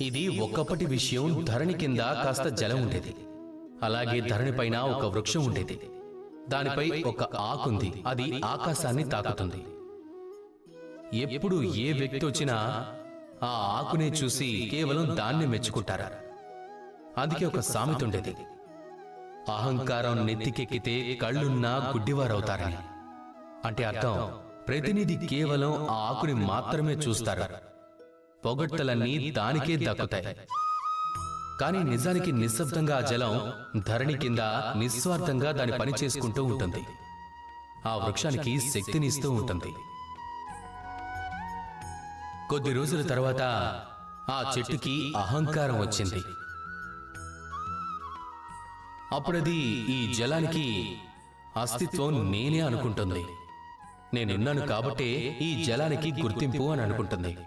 ఇది ఒకప్పటి విషయం ధరణి కింద కాస్త జలం ఉండేది. అలాగే ధరణి పైన ఒక వృక్షం ఉండేది. దానిపై ఒక ఆకుంది అది ఆకాశాన్ని తాకుతుంది. ఎప్పుడు ఏ వ్యక్తి వచ్చినా ఆ ఆకునే చూసి కేవలం దాన్ని మెచ్చుకుంటారా. అందుకే ఒక సామెత ఉండేది. అహంకారం నెత్తికెక్కితే కళ్ళున్నా గుడ్డివారవుతారని. అంటే అర్థం ప్రతినిధి కేవలం ఆ ఆకుని మాత్రమే చూస్తారు. పొగడ్తలన్నీ దానికే దక్కుతాయి. కానీ నిజానికి నిశ్శబ్దంగా ఆ జలం ధరణి కింద నిస్వార్థంగా దాని పని చేసుకుంటూ ఉంటుంది. ఆ వృక్షానికి శక్తిని ఇస్తూ ఉంటుంది. కొద్ది రోజుల తర్వాత ఆ చెట్టుకి అహంకారం వచ్చింది. అప్పుడది ఈ జలానికి అస్తిత్వం నేనే అనుకుంటుంది. నేనున్నాను కాబట్టే ఈ జలానికి గుర్తింపు అని అనుకుంటుంది.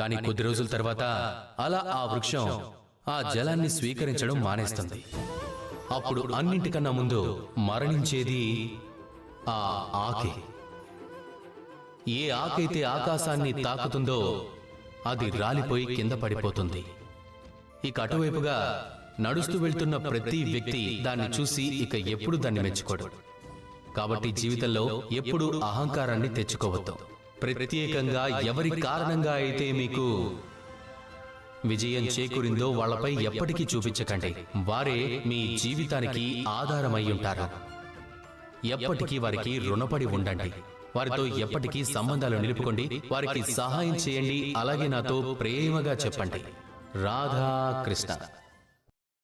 కానీ కొద్ది రోజుల తర్వాత అలా ఆ వృక్షం ఆ జలాన్ని స్వీకరించడం మానేస్తుంది. అప్పుడు అన్నింటికన్నా ముందు మరణించేది ఆ ఆకే. ఏ ఆకైతే ఆకాశాన్ని తాకుతుందో అది రాలిపోయి కింద పడిపోతుంది. ఇక అటువైపుగా నడుస్తూ వెళ్తున్న ప్రతి వ్యక్తి దాన్ని చూసి ఇక ఎప్పుడు దాన్ని మెచ్చుకోడు. కాబట్టి జీవితంలో ఎప్పుడూ అహంకారాన్ని తెచ్చుకోవద్దు. ప్రత్యేకంగా ఎవరి కారణంగా అయితే మీకు విజయం చేకూరిందో వాళ్ళపై ఎప్పటికీ చూపించకండి. వారే మీ జీవితానికి ఆధారమై ఉంటారు. ఎప్పటికీ వారికి రుణపడి ఉండండి. వారితో ఎప్పటికీ సంబంధాలు నిలుపుకోండి. వారికి సహాయం చేయండి. అలాగే నాతో ప్రేమగా చెప్పండి. రాధా కృష్ణ